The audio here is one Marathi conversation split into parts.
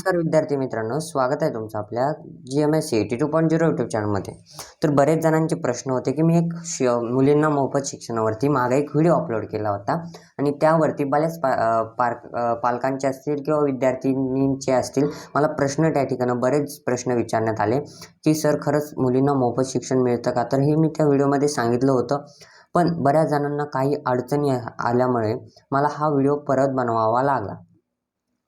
नमस्कार विद्यार्थी मित्रांनो स्वागत आहे तुमचं आपल्या G M S C A T two point zero YouTube चॅनलमध्ये तर बरेच जणांचे प्रश्न होते की मी एक श मुलींना मोफत शिक्षणावरती मागे एक व्हिडिओ अपलोड केला होता. आणि त्यावरती बऱ्याच पा पार पालकांचे असतील किंवा विद्यार्थिनींचे असतील मला प्रश्न त्या ठिकाणी बरेच प्रश्न विचारण्यात आले की सर खरंच मुलींना मोफत शिक्षण मिळतं का? तर हे मी त्या व्हिडिओमध्ये सांगितलं होतं. पण बऱ्याच जणांना काही अडचणी आल्यामुळे मला हा व्हिडिओ परत बनवावा लागला.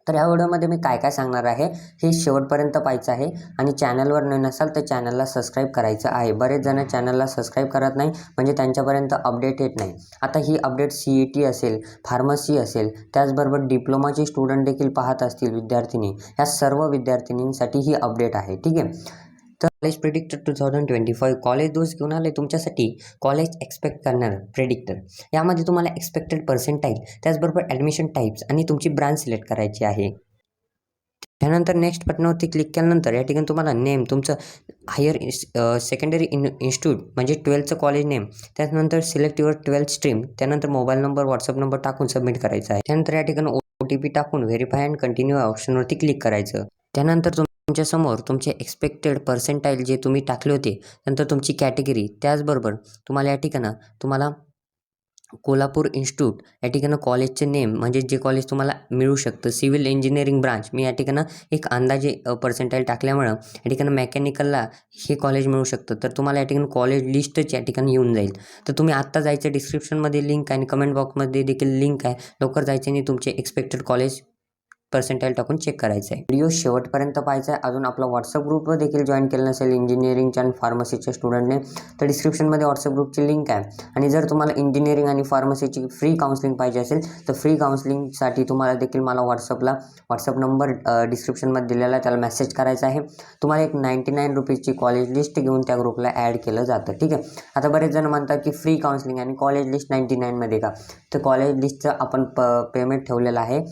तर ह्या व्हिडिओमध्ये मी काय काय सांगणार आहे हे शेवटपर्यंत पाहायचं आहे आणि चॅनलवर न नसाल तर चॅनलला सबस्क्राईब करायचं आहे. बरेच जण चॅनलला सबस्क्राईब करत नाही म्हणजे त्यांच्यापर्यंत अपडेट येत नाही. आता ही अपडेट सी ई टी असेल फार्मसी असेल त्याचबरोबर डिप्लोमाचे स्टुडंट देखील पाहत असतील विद्यार्थिनी. ह्या सर्व विद्यार्थिनींसाठी ही अपडेट आहे ठीक आहे? तर college predictor two thousand twenty five college दोस्त घेऊन आले तुमच्यासाठी कॉलेज एक्सपेक्ट करणार प्रेडिक्टर यामध्ये तुम्हाला एक्सपेक्टेड पर्सेंटाईल त्याचबरोबर ॲडमिशन टाईप्स आणि तुमची ब्रांच सिलेक्ट करायची आहे. त्यानंतर नेक्स्ट बटनावरती क्लिक केल्यानंतर या ठिकाणी तुम्हाला नेम तुमचं हायर सेकंडरी इन इन्स्टिट्यूट म्हणजे ट्वेल्थचं कॉलेज नेम त्यानंतर सिलेक्ट युअर ट्वेल्थ स्ट्रीम त्यानंतर मोबाईल नंबर व्हॉट्सअप नंबर टाकून सबमिट करायचा आहे. त्यानंतर या ठिकाणी ओ टी पी टाकून व्हेरीफाय अँड कंटिन्यू ऑप्शनवरती क्लिक करायचं. त्यानंतर तुम तुमच्यासमोर तुमचे एक्सपेक्टेड पर्सेंटाईल जे तुम्ही टाकले होते नंतर तुमची कॅटेगरी त्याचबरोबर तुम्हाला या ठिकाणं तुम्हाला कोल्हापूर इन्स्टिट्यूट या ठिकाणं कॉलेजचे नेम म्हणजे जे कॉलेज तुम्हाला मिळू शकतं. सिव्हिल इंजिनिअरिंग ब्रांच मी या ठिकाणं एक अंदाजे पर्सेंटाईल टाकल्यामुळं या ठिकाणं मेकॅनिकलला हे कॉलेज मिळू शकतं. तर तुम्हाला या ठिकाणी कॉलेज लिस्टच या ठिकाणी येऊन जाईल. तर तुम्ही आत्ता जायचं डिस्क्रिप्शनमध्ये लिंक आहे आणि कमेंट बॉक्समध्ये देखील लिंक आहे. लवकर जायचं आणि तुमचे एक्सपेक्टेड कॉलेज पर्सेंटाईल टाकून चेक करायचं आहे व्हिडिओ शेवटपर्यंत पाहायचा आहे अजून आपला व्हॉट्सअप ग्रुप देखील जॉईन केलं नसेल इंजिनिअरिंगच्या आणि फार्मसीच्या स्टुडंटने तर डिस्क्रिप्शनमध्ये व्हॉट्सअप ग्रुपची लिंक आहे. आणि जर तुम्हाला इंजिनिअरिंग आणि फार्मसीची फ्री काउन्सिलिंग पाहिजे असेल तर फ्री काउन्सिलिंगसाठी तुम्हाला देखील मला व्हॉट्सअपला व्हॉट्सअप नंबर डिस्क्रिप्शनमध्ये दिलेला आहे. त्याला मेसेज करायचा आहे. तुम्हाला एक नाईंटी नाईन रुपीजची कॉलेज लिस्ट घेऊन त्या ग्रुपला ॲड केलं जातं. ठीक आहे? आता बरेच जण म्हणतात की फ्री काउन्सिलिंग आणि कॉलेज लिस्ट नाईंटी नाईनमध्ये का? तर कॉलेज लिस्टचं आपण प पेमेंट ठेवलेलं आहे.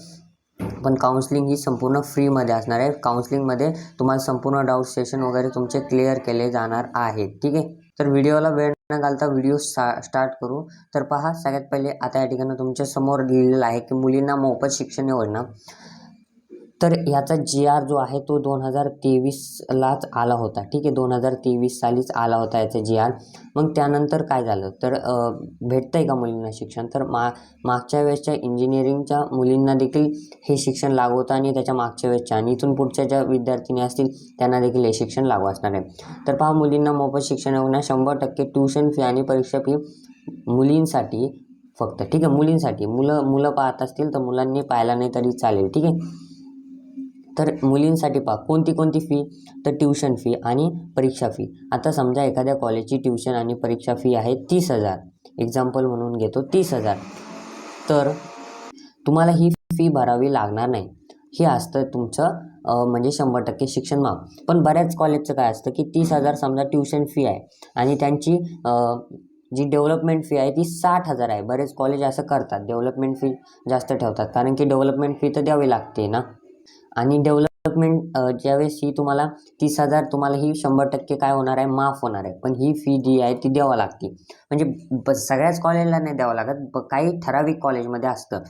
पण काउन्सलिंग ही संपूर्ण फ्रीमध्ये असणार आहे. काउन्सलिंगमध्ये तुम्हाला संपूर्ण डाऊट सेशन वगैरे तुमचे क्लिअर केले जाणार आहेत. ठीक आहे? तर व्हिडिओला वेळ न घालता व्हिडिओ स्टार्ट करू. तर पहा सगळ्यात पहिले आता या ठिकाणी तुमच्यासमोर लिहिलेलं आहे की मुलींना मोफत शिक्षण योजना. तर याचा जी आर जो आहे तो दोन हजार तेवीसलाच आला होता. ठीक आहे दोन हजार तेवीस सालीच आला होता याचा जी आर मग त्यानंतर काय झालं? तर भेटतं आहे का मुलींना शिक्षण? तर मा मागच्या वेळेसच्या इंजिनिअरिंगच्या मुलींना देखील हे शिक्षण लागू होतं आणि त्याच्या मागच्या वेळेसच्या आणि इथून पुढच्या ज्या विद्यार्थिनी असतील त्यांना देखील हे शिक्षण लागू असणार आहे. तर पहा मुलींना मोफत शिक्षण होणार शंभर टक्के ट्यूशन फी आणि परीक्षा फी मुलींसाठी फक्त. ठीक आहे मुलींसाठी. मुलं मुलं पाहत असतील तर मुलांनी पाहायला नाही तरी चालेल. ठीक आहे? तर मुलींसाठी पहा कोणती कोणती फी तर ट्यूशन फी आणि परीक्षा फी आता समजा एखाद्या कॉलेजची ट्यूशन आणि परीक्षा फी आहे तीस हजार. एक्झाम्पल म्हणून घेतो तीस हजार. तर तुम्हाला ही फी भरावी लागणार नाही. हे असतं तुमचं म्हणजे शंभर टक्के शिक्षण माफ पण बऱ्याच कॉलेजचं काय असतं की तीस हजार समजा ट्यूशन फी आहे आणि त्यांची जी डेव्हलपमेंट फी आहे ती साठ हजार आहे. बरेच कॉलेज असं करतात डेव्हलपमेंट फी जास्त ठेवतात. कारण की डेव्हलपमेंट फी तर द्यावी लागते ना. आणि डेव्हलपमेंट ज्यावेळेस ही तुम्हाला तीस हजार तुम्हाला ही शंभर टक्के काय होणार आहे माफ होणार आहे. पण ही फी जी आहे ती द्यावं लागते. म्हणजे सगळ्याच कॉलेजला नाही द्यावं लागत काही ठराविक कॉलेजमध्ये असतं.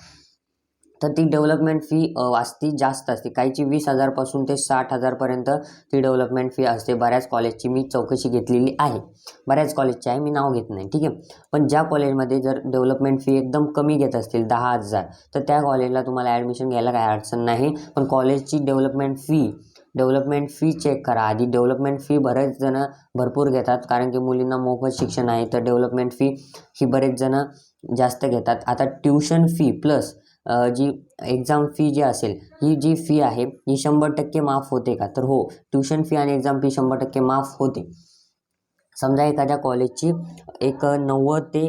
तर ती डेव्हलपमेंट फी असती जास्त असते. काहीची वीस हजारपासून ते साठ हजारपर्यंत ती डेव्हलपमेंट फी असते. बऱ्याच कॉलेजची मी चौकशी घेतलेली आहे. बऱ्याच कॉलेजची आहे मी नाव घेत नाही ठीक आहे? पण ज्या कॉलेजमध्ये जर डेव्हलपमेंट फी एकदम कमी घेत असतील दहा हजार तर त्या कॉलेजला तुम्हाला ॲडमिशन घ्यायला काही अडचण नाही. पण कॉलेजची development fee development fee check करा. आधी डेव्हलपमेंट फी बरेच जण भरपूर घेतात कारण की मुलींना मोफत शिक्षण आहे तर डेव्हलपमेंट फी ही बरेच जण जास्त घेतात. आता ट्यूशन फी प्लस जी एक्झाम फी जी असेल ही जी फी आहे ही शंभर टक्के माफ होते का? तर हो ट्यूशन फी आणि एक्झाम फी शंभर टक्के माफ होते. समजा एखाद्या कॉलेजची एक नव्वद ते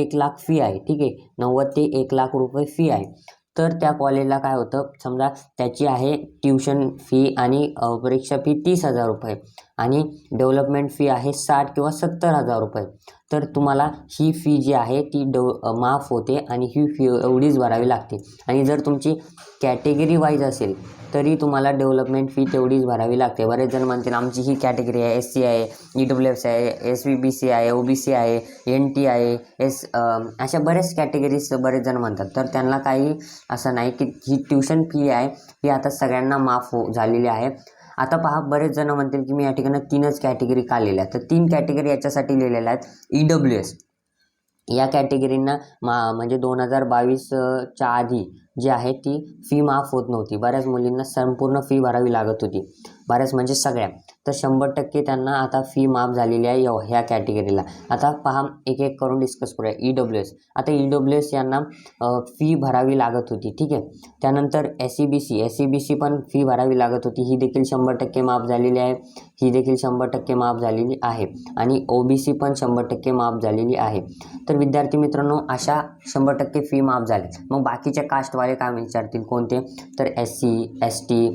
एक लाख फी आहे ठीक आहे? नव्वद ते एक लाख रुपये फी आहे. तर त्या कॉलेजला काय होतं? समजा त्याची आहे ट्यूशन फी आणि परीक्षा फी तीस हजार रुपये. आणि डेव्हलपमेंट फी आहे साठ किंवा सत्तर हजार रुपये. तर तुम्हाला ही फी जी आहे ती डव माफ होते आणि ही फी एवढीच भरावी लागते. आणि जर तुमची कॅटेगरी वाईज असेल तरी तुम्हाला डेव्हलपमेंट फी तेवढीच भरावी लागते. बरेच जण म्हणतील आमची ही कॅटेगरी आहे एस सी आहे ई डब्ल्यू सी आहे एस व्ही बी सी आहे ओ बी सी आहे एन टी आहे एस अशा बऱ्याच कॅटेगरीज बरेच जण म्हणतात. तर त्यांना काही असं नाही की ही ट्युशन फी आहे ही आता सगळ्यांना माफ हो झालेली आहे. आता पहा बरेच जण म्हणतील की मी या ठिकाणी तीनच कॅटेगरी का लिहिल्या? तर तीन कॅटेगरी याच्यासाठी लिहिलेल्या आहेत ई डब्ल्यू एस या कॅटेगरींना मा म्हणजे दोन हजार बावीसच्या आधी जी आहे ती फी माफ होत नव्हती. बऱ्याच मुलींना संपूर्ण फी भरावी लागत होती. बऱ्याच म्हणजे सगळ्या. तर शंभर टक्के त्यांना आता फी माफ झालेली आहे ह्या कॅटेगरीला आता पहा एक एक करून डिस्कस करूया. ई डब्ल्यू एस आता ई डब्ल्यू एस यांना फी भरावी लागत होती ठीक आहे? त्यानंतर S C B C S C B C पण फी भरावी लागत होती. ही देखील शंभर टक्के माफ झालेली आहे. ही देखील शंभर टक्के माफ झालेली आहे. आणि ओ बी सी पण शंभर टक्के माफ झालेली आहे. तर विद्यार्थी मित्रांनो अशा शंभर टक्के फी माफ झाले. मग बाकीच्या कास्टवाले काय विचारतील? कोणते? तर एस सी एस टी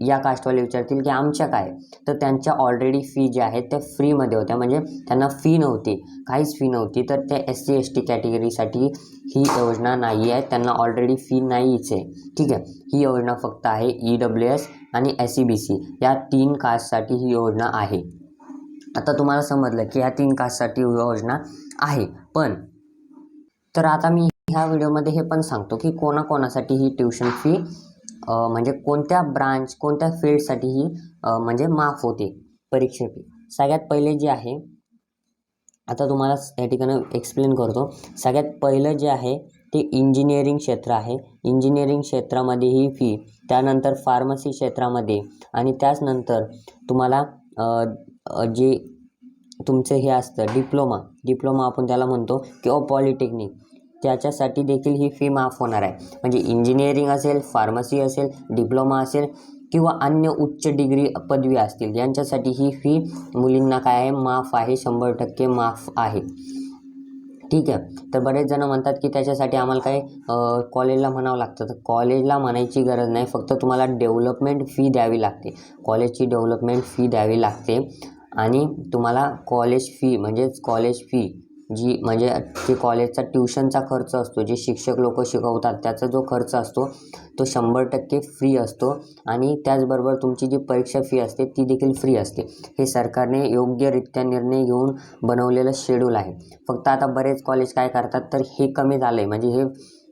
या कास्टवाले विचारतील की आमच्या काय? तर त्यांच्या ऑलरेडी फी ज्या आहेत त्या फ्रीमध्ये होत्या. म्हणजे त्यांना फी नव्हती. काहीच फी नव्हती. तर त्या एस सी एस टी कॅटेगरीसाठी ही योजना नाही आहे त्यांना ऑलरेडी फी नाहीच. आहे ठीक आहे? ही योजना फक्त आहे ई डब्ल्यू एस आणि एस सी बी सी या तीन कास्टसाठी ही योजना आहे. आता तुम्हाला समजलं की ह्या तीन कास्टसाठी योजना आहे. पण तर आता मी ह्या व्हिडिओमध्ये हे पण सांगतो की कोणाकोणासाठी ही ट्युशन फी म्हणजे कोणत्या ब्रांच कोणत्या फील्डसाठी ही म्हणजे माफ होते परीक्षा फी सगळ्यात पहिले जे आहे आता तुम्हाला या ठिकाणी एक्सप्लेन करतो. सगळ्यात पहिलं जे आहे ते इंजिनिअरिंग क्षेत्र आहे. इंजिनिअरिंग क्षेत्रामध्ये ही फी त्यानंतर फार्मसी क्षेत्रामध्ये आणि त्याचनंतर तुम्हाला जे तुमचं हे असतं डिप्लोमा डिप्लोमा आपण त्याला म्हणतो किंवा पॉलिटेक्निक त्याच्यासाठी देखील ही फी माफ होणार आहे. म्हणजे इंजिनिअरिंग असेल फार्मसी असेल डिप्लोमा असेल किंवा अन्य उच्च डिग्री पदवी असतील यांच्यासाठी ही फी मुलींना काय आहे? माफ आहे शंभर टक्के माफ आहे. ठीक आहे. तर बरेच जण म्हणतात की त्याच्यासाठी आम्हाला काय कॉलेजला म्हणावं लागतं. तर कॉलेजला म्हणायची गरज नाही. फक्त तुम्हाला डेव्हलपमेंट फी द्यावी लागते. कॉलेजची डेव्हलपमेंट फी द्यावी लागते. आणि तुम्हाला कॉलेज फी म्हणजेच कॉलेज फी जी म्हणजे जे कॉलेजचा ट्युशनचा खर्च असतो जे शिक्षक लोक शिकवतात त्याचा जो खर्च असतो तो शंभर टक्के फ्री असतो आणि त्याचबरोबर तुमची जी परीक्षा फी असते ती देखील फ्री असते. हे सरकारने योग्यरित्या निर्णय घेऊन बनवलेलं शेड्यूल आहे. फक्त आता बरेच कॉलेज काय करतात तर हे कमी झालं आहे म्हणजे हे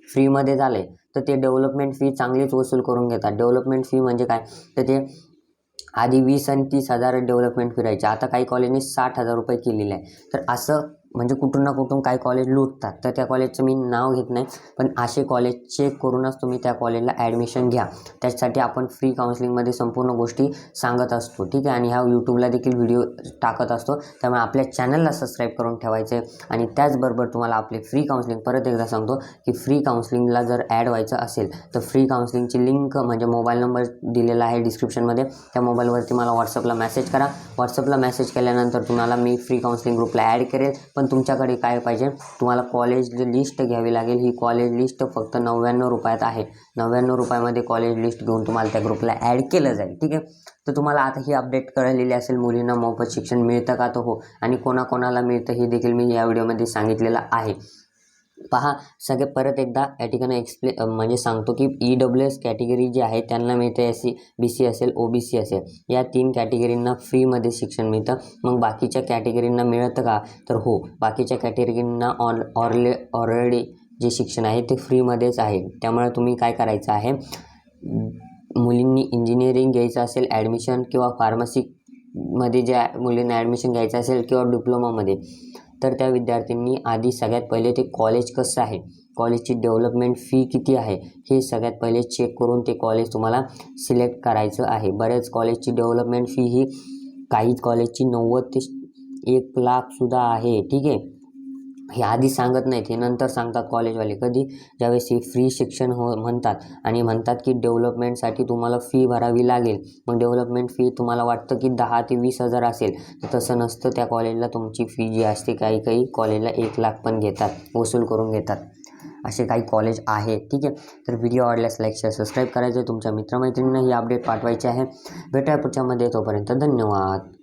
फ्रीमध्ये झालं आहे तर ते डेव्हलपमेंट फी चांगलीच वसूल करून घेतात. डेव्हलपमेंट फी म्हणजे काय? तर ते आधी वीस आणि तीस हजार डेव्हलपमेंट फी राहायची. आता काही कॉलेजने साठ हजार रुपये केलेले आहे. तर असं म्हणजे कुठून ना कुठून काही कॉलेज लुटतात. तर त्या कॉलेजचं मी नाव घेत नाही. पण असे कॉलेज चेक करूनच तुम्ही त्या कॉलेजला ॲडमिशन घ्या. त्याच्यासाठी आपण फ्री काउन्सिलिंगमध्ये संपूर्ण गोष्टी सांगत असतो. ठीक आहे? आणि ह्या यूट्यूबला देखील व्हिडिओ टाकत असतो. त्यामुळे आपल्या चॅनलला सबस्क्राईब करून ठेवायचे. आहे आणि त्याचबरोबर तुम्हाला आपले फ्री काउन्सिलिंग परत एकदा सांगतो की फ्री काउन्सिलिंगला जर ॲड व्हायचं असेल तर फ्री काउन्सिलिंगची लिंक म्हणजे मोबाईल नंबर दिलेला आहे डिस्क्रिप्शनमध्ये त्या मोबाईलवरती मला व्हॉट्सअपला मेसेज करा. व्हॉट्सअपला मेसेज केल्यानंतर तुम्हाला मी फ्री काउन्सिलिंग ग्रुपला ॲड करेल. पण तुमच्याकडे काय पाहिजे? तुम्हाला कॉलेज लिस्ट घ्यावी लागेल. ही कॉलेज लिस्ट फक्त नव्याण्णव रुपयात आहे. नव्याण्णव रुपयामध्ये कॉलेज लिस्ट घेऊन तुम्हाला त्या ग्रुपला ॲड केलं जाईल. ठीक आहे? तर तुम्हाला आता ही अपडेट कळलेली असेल मुलींना मोफत शिक्षण मिळतं का? तर हो. आणि कोणाकोणाला मिळतं हे देखील मी या व्हिडिओमध्ये सांगितलेलं आहे. पहा सगळे परत एकदा या ठिकाणी एक्सप्ले म्हणजे सांगतो की ई डब्ल्यू एस कॅटेगरी जी आहे त्यांना मिळते एस सी बी सी असेल ओ बी सी असेल. या तीन कॅटेगरींना फ्रीमध्ये शिक्षण मिळतं. मग बाकीच्या कॅटेगरींना मिळतं का? तर हो बाकीच्या कॅटेगरींना ऑन ऑरले ऑलरेडी जे शिक्षण आहे ते फ्रीमध्येच आहे. त्यामुळे तुम्ही काय करायचं आहे? मुलींनी इंजिनिअरिंग घ्यायचं असेल ॲडमिशन किंवा फार्मसीमध्ये ज्या मुलींना ॲडमिशन घ्यायचं असेल किंवा डिप्लोमामध्ये तर त्या विद्यार्थ्यांनी आधी सगळ्यात पहिले ते कॉलेज कसं आहे? कॉलेजची डेव्हलपमेंट फी किती आहे? हे सगळ्यात पहिले चेक करून ते कॉलेज तुम्हाला सिलेक्ट करायचं आहे. बरेच कॉलेजची डेव्हलपमेंट फी ही काही कॉलेजची नव्वद ते एक लाखसुद्धा आहे. ठीक आहे? हे आधी सांगत नाहीत हे नंतर सांगतात कॉलेजवाले. कधी? ज्यावेळेस हे फ्री शिक्षण हो म्हणतात आणि म्हणतात की डेव्हलपमेंटसाठी तुम्हाला फी भरावी लागेल. मग डेव्हलपमेंट फी तुम्हाला वाटतं की दहा ते वीस हजार असेल. तर तसं नसतं. त्या कॉलेजला तुमची फी जी असते काही काही कॉलेजला एक लाख पण घेतात वसूल करून घेतात. असे काही कॉलेज आहे. ठीक आहे? तर व्हिडिओ आवडल्यास लाईक शेअर सबस्क्राईब करायचं. आहे तुमच्या मित्रमैत्रिणींना ही अपडेट पाठवायची आहे. भेटा पुढच्यामध्ये तोपर्यंत धन्यवाद.